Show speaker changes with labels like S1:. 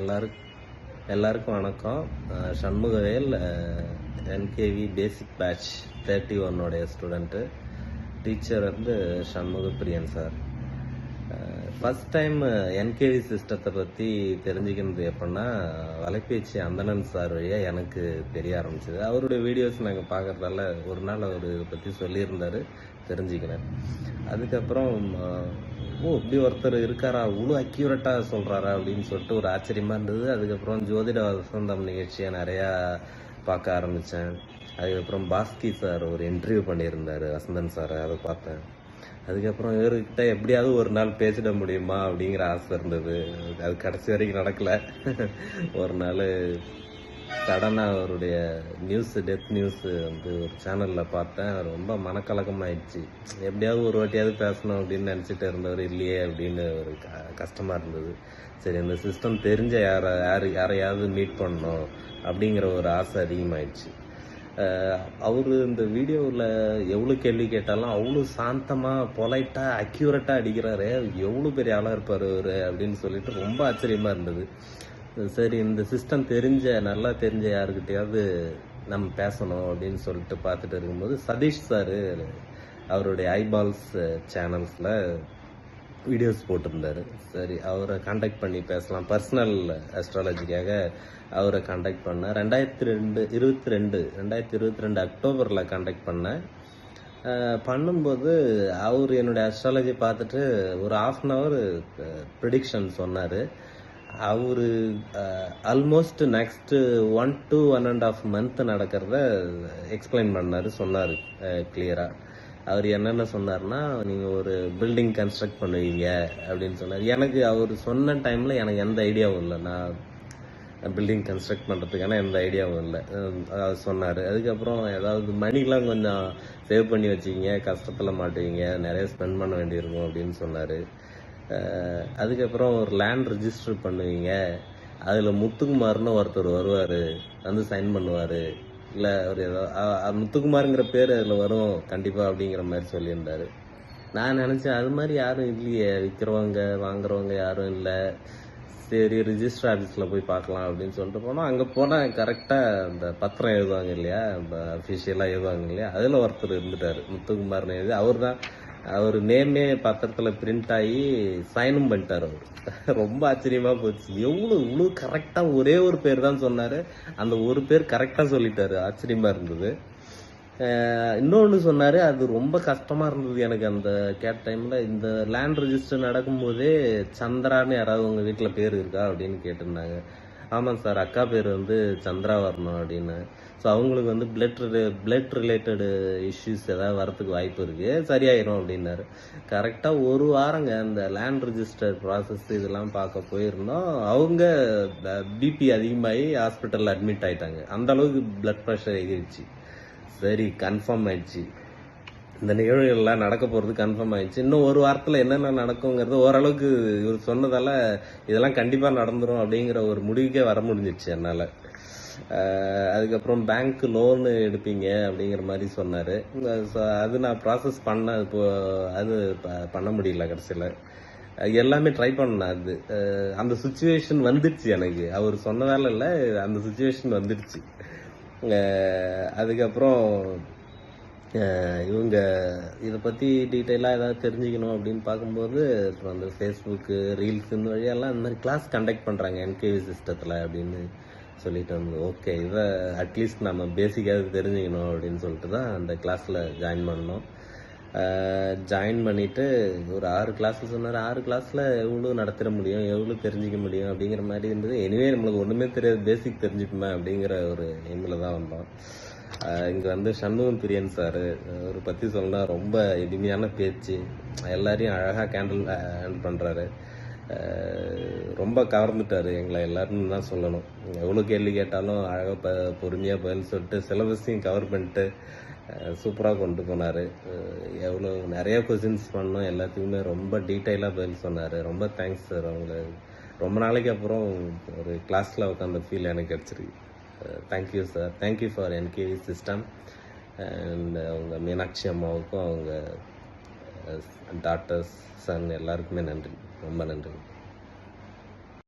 S1: எல்லாருக்கும் எல்லாருக்கும் வணக்கம். Shanmugavel NKV basic batch thirty ஒன்னோடைய student teacher வந்து Shanmuga Priyan sir first time NKV சிஸ்டத்தை பற்றி தெரிஞ்சுக்கிறது எப்படின்னா வலைபேச்சு அந்தணன் சார் வழியாக எனக்கு தெரிய ஆரம்பிச்சது. அவருடைய வீடியோஸ் நாங்கள் பார்க்குறதால ஒரு நாள் அவர் இதை பற்றி சொல்லியிருந்தாரு. தெரிஞ்சுக்கிறேன். அதுக்கப்புறம் ஓ இப்படி ஒருத்தர் இருக்காரா? இவ்வளோ அக்யூரேட்டாக சொல்கிறாரா அப்படின்னு சொல்லிட்டு ஒரு ஆச்சரியமாக இருந்தது. அதுக்கப்புறம் ஜோதிட வசந்தம் நிகழ்ச்சியை நிறையா பார்க்க ஆரம்பித்தேன் அதுக்கப்புறம் பாஸ்கி சார் ஒரு இன்டர்வியூ பண்ணியிருந்தார் வசந்தன் சார் அதை பார்த்தேன். அதுக்கப்புறம் இவர்கிட்ட எப்படியாவது ஒரு நாள் பேசிட முடியுமா அப்படிங்கிற ஆசை இருந்தது. அது கடைசி வரைக்கும் நடக்கலை. ஒரு நாள் சடனாக அவருடைய நியூஸ் டெத் நியூஸ் வந்து ஒரு சேனலில் பார்த்தேன். ரொம்ப மனக்கலக்கமாயிடுச்சு. எப்படியாவது ஒரு வாட்டியாவது பேசணும் அப்படின்னு நினச்சிட்டு இருந்தவர் இல்லையே அப்படின்னு ஒரு க கஷ்டமாக இருந்தது. சரி இந்த சிஸ்டம் தெரிஞ்ச யாரை யார் யாரையாவது மீட் பண்ணணும் அப்படிங்கிற ஒரு ஆசை அதிகமாகிடுச்சு அவர் இந்த வீடியோவில் எவ்வளோ கேள்வி கேட்டாலும் அவ்வளோ சாந்தமாக பொலைட்டாக அக்யூரேட்டாக அடிக்கிறாரு. எவ்வளோ பெரிய ஆளாக இருப்பார் அவர் அப்படின்னு சொல்லிட்டு ரொம்ப ஆச்சரியமாக இருந்தது. சரி இந்த சிஸ்டம் தெரிஞ்ச நல்லா தெரிஞ்ச யாருக்கிட்டையாவது நம்ம பேசணும் அப்படின்னு சொல்லிட்டு பார்த்துட்டு இருக்கும்போது சதீஷ் சார் அவருடைய ஐபால்ஸ் சேனல்ஸில் வீடியோஸ் போட்டிருந்தாரு. சரி அவரை காண்டாக்ட் பண்ணி பேசலாம். பர்சனல் அஸ்ட்ராலஜிக்காக அவரை காண்டாக்ட் பண்ணேன் ரெண்டாயிரத்தி ரெண்டு இருபத்தி ரெண்டு ரெண்டாயிரத்தி இருபத்தி ரெண்டு அக்டோபரில் காண்டாக்ட் பண்ணேன் பண்ணும்போது அவர் என்னுடைய அஸ்ட்ராலஜி பார்த்துட்டு ஒரு ஆஃப் அன் ஹவர் ப்ரிடிக்ஷன் சொன்னார். அவர் almost next one to one and half month நடக்கிறத எக்ஸ்பிளைன் பண்ணார் சொன்னார் கிளியராக அவர் என்னென்ன சொன்னார்னா நீங்கள் ஒரு பில்டிங் கன்ஸ்ட்ரக்ட் பண்ணுவீங்க அப்படின்னு சொன்னார். எனக்கு அவர் சொன்ன டைமில் எனக்கு எந்த ஐடியாவும் இல்லை. நான் பில்டிங் கன்ஸ்ட்ரக்ட் பண்ணுறதுக்கான எந்த ஐடியாவும் இல்லை. அதாவது சொன்னார். அதுக்கப்புறம் ஏதாவது மணிலாம் கொஞ்சம் சேவ் பண்ணி வச்சிங்க கஷ்டத்தில் மாட்டுவீங்க நிறைய ஸ்பெண்ட் பண்ண வேண்டியிருக்கும் அப்படின்னு சொன்னார். அதுக்கப்புறம் ஒரு லேண்ட் ரிஜிஸ்டர் பண்ணுவீங்க. அதில் முத்துக்குமார்னு ஒருத்தர் வருவார். வந்து சைன் பண்ணுவார். இல்லை அவர் ஏதோ முத்துக்குமாருங்கிற பேர் அதில் வரும். கண்டிப்பாக அப்படிங்கிற மாதிரி சொல்லியிருந்தாரு. நான் நினச்சேன் அது மாதிரி யாரும் இல்லையே. விற்கிறவங்க வாங்குறவங்க யாரும் இல்லை. சரி ரிஜிஸ்டர் ஆஃபீஸில் போய் பார்க்கலாம் அப்படின்னு சொல்லிட்டு போனோம். அங்கே போனால் கரெக்டாக அந்த பத்திரம் எழுதுவாங்க இல்லையா? அஃபிஷியலாக எழுதுவாங்க இல்லையா? அதில் ஒருத்தர் இருந்துட்டார். முத்துக்குமார்னு எழுதி அவர் தான் அவர் நேமே பத்திரத்தில் பிரிண்ட் ஆகி சைனும் பண்ணிட்டார் அவர். ரொம்ப ஆச்சரியமாக போச்சு. எவ்வளோ இவ்வளோ கரெக்டாக ஒரே ஒரு பேர் தான் சொன்னார். அந்த ஒரு பேர் கரெக்டாக சொல்லிட்டாரு. ஆச்சரியமாக இருந்தது. இன்னொன்று சொன்னார் அது ரொம்ப கஷ்டமாக இருந்தது எனக்கு அந்த கேட் டைமில். இந்த லேண்ட் ரெஜிஸ்டர் நடக்கும்போதே சந்திரான்னு யாராவது உங்கள் வீட்டில் பேர் இருக்கா அப்படின்னு கேட்டிருந்தாங்க. ஆமாம் சார் அக்கா பேர் வந்து சந்திரா வரணும் அப்படின்னு. ஸோ அவங்களுக்கு வந்து பிளட் பிளட் ரிலேட்டடு இஷ்யூஸ் ஏதாவது வரத்துக்கு வாய்ப்பு இருக்குது சரியாயிரும் அப்படின்னாரு. கரெக்டாக ஒரு வாரங்க அந்த லேண்ட் ரிஜிஸ்டர் ப்ராசஸ் இதெல்லாம் பார்க்க போயிருந்தோம். அவங்க பிபி அதிகமாகி ஹாஸ்பிட்டலில் அட்மிட் ஆகிட்டாங்க அந்த அளவுக்கு பிளட் ப்ரெஷர் எகிருச்சு சரி கன்ஃபார்ம் ஆயிடுச்சு. இந்த நிகழ்வுகள்லாம் நடக்க போகிறது கன்ஃபார்ம் ஆயிடுச்சு. இன்னும் ஒரு வாரத்தில் என்னென்ன நடக்குங்கிறது ஓரளவுக்கு இவர் சொன்னதால இதெல்லாம் கண்டிப்பாக நடந்துடும் அப்படிங்கிற ஒரு முடிவுக்கே வர முடிஞ்சிச்சு என்னால். அதுக்கப்புறம் பேங்க் லோனு எடுப்பீங்க அப்படிங்கிற மாதிரி சொன்னார். அது நான் ப்ராசஸ் பண்ண இப்போ அது ப- பண்ண முடியல கடைசியில். எல்லாமே ட்ரை பண்ணேன் அது. அந்த சுச்சுவேஷன் வந்துடுச்சு எனக்கு. அவர் சொன்னதால இல்லை அந்த சுச்சுவேஷன் வந்துடுச்சு. அதுக்கப்புறம் இவங்க இதை பற்றி டீட்டெயிலாக ஏதாவது தெரிஞ்சுக்கணும் அப்படின்னு பார்க்கும்போது அப்புறம் அந்த ஃபேஸ்புக்கு ரீல்ஸ் இந்த வழியெல்லாம் இந்த மாதிரி கிளாஸ் கண்டக்ட் பண்ணுறாங்க என்கேவி சிஸ்டத்தில் அப்படின்னு. சொல்லிட்டு வந்து ஓகே இதை அட்லீஸ்ட் நம்ம பேசிக்காவது தெரிஞ்சுக்கணும் அப்படின்னு சொல்லிட்டு தான் அந்த கிளாஸில் ஜாயின் பண்ணோம். ஜாயின் பண்ணிவிட்டு ஒரு ஆறு கிளாஸில் சொன்னார். ஆறு கிளாஸில் எவ்வளோ நடத்திட முடியும் எவ்வளோ தெரிஞ்சிக்க முடியும் அப்படிங்கிற மாதிரி இருந்தது. எனிவே நம்மளுக்கு ஒன்றுமே தெரியாது. பேசிக் தெரிஞ்சுக்குமே அப்படிங்கிற ஒரு எய்மில் தான் வந்தோம். இங்கே வந்து சண்முகம் பிரியன் சார் அவரை பற்றி சொன்னால் ரொம்ப எளிமையான பேச்சு. எல்லாரையும் அழகாக கேண்டில் ஹேண்டில் பண்ணுறாரு ரொம்ப கவர்ந்துட்டார் எங்களை எல்லாருன்னு தான் சொல்லணும். எவ்வளோ கேள்வி கேட்டாலும் அழகாக ப பொறுமையாக பதில் சொல்லிட்டு சிலபஸையும் கவர் பண்ணிட்டு சூப்பராக கொண்டு போனார். எவ்வளோ நிறைய கொஸ்டின்ஸ் பண்ணோம். எல்லாத்துக்குமே ரொம்ப டீட்டெயிலாக பதில் சொன்னார். ரொம்ப தேங்க்ஸ் சார் அவங்களுக்கு ரொம்ப நாளைக்கு அப்புறம் ஒரு கிளாஸில் உட்காந்த ஃபீல் எனக்கு கிடச்சிருக்கு. Thank you sir thank you for NKV system and அவங்க மீனாட்சி அம்மாவுக்கும் அவங்க டாட்டர்ஸ் சன் எல்லாருக்குமே நன்றி. ரொம்ப நன்றி.